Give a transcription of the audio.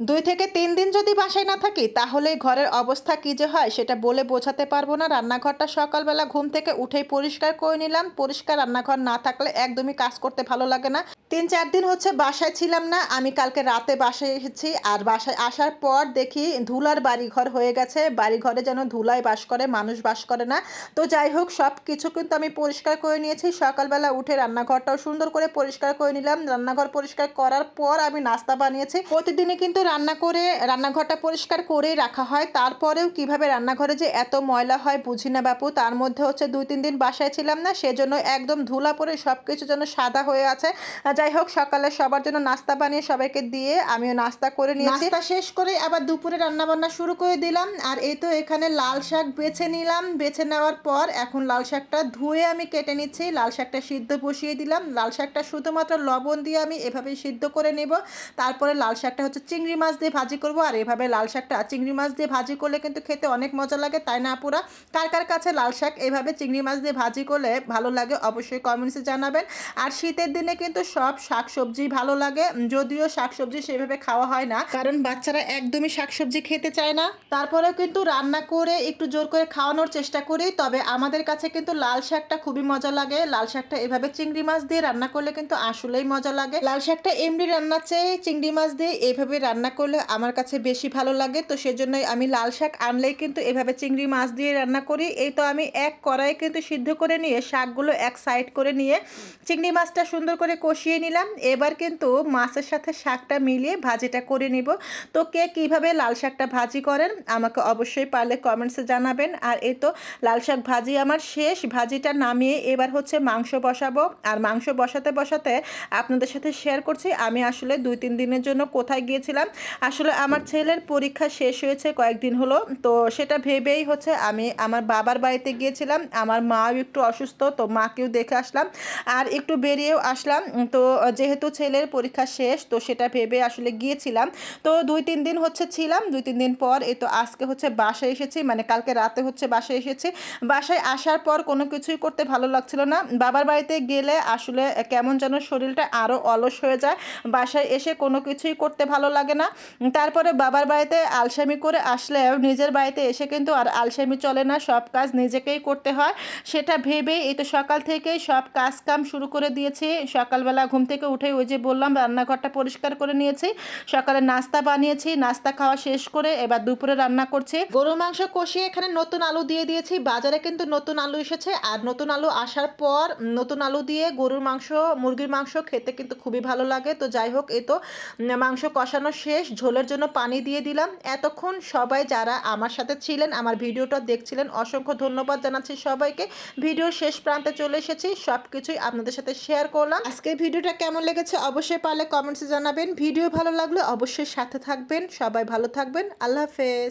দুই থেকে তিন দিন যদি বাসায় না থাকি, তাহলে ঘরের অবস্থা কী যে হয় সেটা বলে বোঝাতে পারব না। রান্নাঘরটা সকালবেলা ঘুম থেকে উঠেই পরিষ্কার করে নিলাম। পরিষ্কার রান্নাঘর না থাকলে একদমই কাজ করতে ভালো লাগে না। তিন চার দিন হচ্ছে বাসায় ছিলাম না, আমি কালকে রাতে বাসায় এসেছি আর বাসায় আসার পর দেখি ধুলার বাড়িঘর হয়ে গেছে, বাড়িঘরে যেন ধুলায় বাস করে, মানুষ বাস করে না। তো যাই হোক সব কিছু কিন্তু আমি পরিষ্কার করে নিয়েছি, সকালবেলা উঠে রান্নাঘরটাও সুন্দর করে পরিষ্কার করে নিলাম, রান্নাঘর পরিষ্কার করার পর আমি নাস্তা বানিয়েছি। প্রতিদিনই কিন্তু রান্না করে, রান্নাঘরটা পরিষ্কার করেই রাখা হয়, তারপরেও কীভাবে রান্নাঘরে যে এত ময়লা হয় বুঝি না বাপু, তার মধ্যে হচ্ছে দুই তিন দিন বাসায় ছিলাম না, সেজন্য একদম ধুলা পরে সব কিছু যেন সাদা হয়ে আছে। যাই হোক, সকালে সবার জন্য নাস্তা বানিয়ে সবাইকে দিয়ে আমিও নাস্তা করে নিয়েছি। নাস্তা শেষ করে আবার দুপুরে রান্না বান্না শুরু করে দিলাম। আর এই তো এখানে লাল শাক বেছে নিলাম। বেছে নেওয়ার পর এখন লাল শাকটা ধুয়ে আমি কেটে নিচ্ছি। লাল শাকটা সিদ্ধ বসিয়ে দিলাম। লাল শাকটা শুধুমাত্র লবণ দিয়ে আমি এভাবে সিদ্ধ করে নেব। তারপরে লাল শাকটা হচ্ছে চিংড়ি মাছ দিয়ে ভাজি করব। আর এভাবে লাল শাকটা চিংড়ি মাছ দিয়ে ভাজি করলে কিন্তু খেতে অনেক মজা লাগে, তাই না আপুরা? কার কার কাছে লাল শাক এভাবে চিংড়ি মাছ দিয়ে ভাজি করলে ভালো লাগে অবশ্যই কমেন্টসে জানাবেন। আর শীতের দিনে কিন্তু সব শাক সবজি ভালো লাগে। যদিও শাক সবজি সেভাবে খাওয়া হয় না। কারণ বাচ্চারা একদমই শাক সবজি খেতে চায় না। তারপরেও কিন্তু রান্না করে একটু জোর করে খাওয়ানোর চেষ্টা করি। তবে আমাদের কাছে কিন্তু লাল শাকটা খুবই মজা লাগে। লাল শাকটা এভাবে চিংড়ি মাছ দিয়ে রান্না করলে কিন্তু আসলেই মজা লাগে। লাল শাকটা এমনি রান্না চেয়ে চিংড়ি মাছ দিয়ে এভাবে রান্না করলে আমার কাছে বেশি ভালো লাগে। তো সেজন্যই আমি লাল শাক আনলেই কিন্তু এভাবে চিংড়ি মাছ দিয়ে রান্না করি। এই তো আমি এক কড়াই কিন্তু সিদ্ধ করে নিয়ে শাকগুলো এক সাইড করে নিয়ে চিংড়ি মাছটা সুন্দর করে কষিয়ে নিলাম। এবার কিন্তু মাছের সাথে শাকটা মিলিয়ে ভাজিটা করে নিব। তো কে কীভাবে লাল শাকটা ভাজি করেন আমাকে অবশ্যই পারলে কমেন্টসে জানাবেন। আর এই তো লাল শাক ভাজি আমার শেষ। ভাজিটা নামিয়ে এবার হচ্ছে মাংস বসাবো। আর মাংস বসাতে বসাতে আপনাদের সাথে শেয়ার করছি। আমি আসলে দুই তিন দিনের জন্য কোথায় গিয়েছিলাম। আসলে আমার ছেলের পরীক্ষা শেষ হয়েছে কয়েকদিন হলো। তো সেটা ভেবেই হচ্ছে আমি আমার বাবার বাড়িতে গিয়েছিলাম। আমার মাও একটু অসুস্থ, তো মাকেও দেখে আসলাম। আর একটু বেরিয়েও আসলাম। তো যেহেতু ছেলের পরীক্ষা শেষ, তো সেটা ভেবে আসলে গিয়েছিলাম। তো দুই, তিন দিন হচ্ছে ছিলাম, দুই, তিন দিন পর এই তো আজকে হচ্ছে বাসায় এসেছি মানে কালকে রাতে হচ্ছে বাসায় এসেছি। বাসায় আসার পর কোনো কিছুই করতে ভালো লাগছিল না। বাবার বাড়িতে গেলে আসলে কেমন যেন শরীরটা আরও অলস হয়ে যায়। বাসায় এসে কোনো কিছুই করতে ভালো লাগে না। তারপরে বাবার বাড়িতে আলসামি করে আসলেও নিজের বাড়িতে এসে কিন্তু আর আলসামি চলে না, সব কাজ নিজেকেই করতে হয়। সেটা ভেবে এই তো সকাল থেকেই সব কাজ কাম শুরু করে দিয়েছি। সকালবেলা ঘুম থেকে উঠে ওই যে বললাম, রান্নাঘরটা পরিষ্কার করে নিয়েছি। সকালে নাস্তা বানিয়েছি, নাস্তা খাওয়া শেষ করে এবার দুপুরে রান্না করছি। গরুর মাংস কষিয়ে এখানে নতুন আলু দিয়ে দিয়েছি। বাজারে কিন্তু নতুন আলু এসেছে আর নতুন আলু আসার পর নতুন আলু দিয়ে গরুর মাংস, মুরগির মাংস খেতে কিন্তু খুবই ভালো লাগে। তো যাই হোক, এ তো মাংস কষানো শেষ। ঝোলের জন্য পানি দিয়ে দিলাম। এতক্ষণ সবাই যারা আমার সাথে ছিলেন, আমার ভিডিওটা দেখছিলেন, অসংখ্য ধন্যবাদ জানাচ্ছি সবাইকে। ভিডিও শেষ প্রান্তে চলে এসেছি। সব কিছুই আপনাদের সাথে শেয়ার করলাম। আজকের ভিডিওটা কেমন লেগেছে অবশ্যই পারলে কমেন্টসে জানাবেন। ভিডিও ভালো লাগলে অবশ্যই সাথে থাকবেন। সবাই ভালো থাকবেন। আল্লাহ হাফেজ।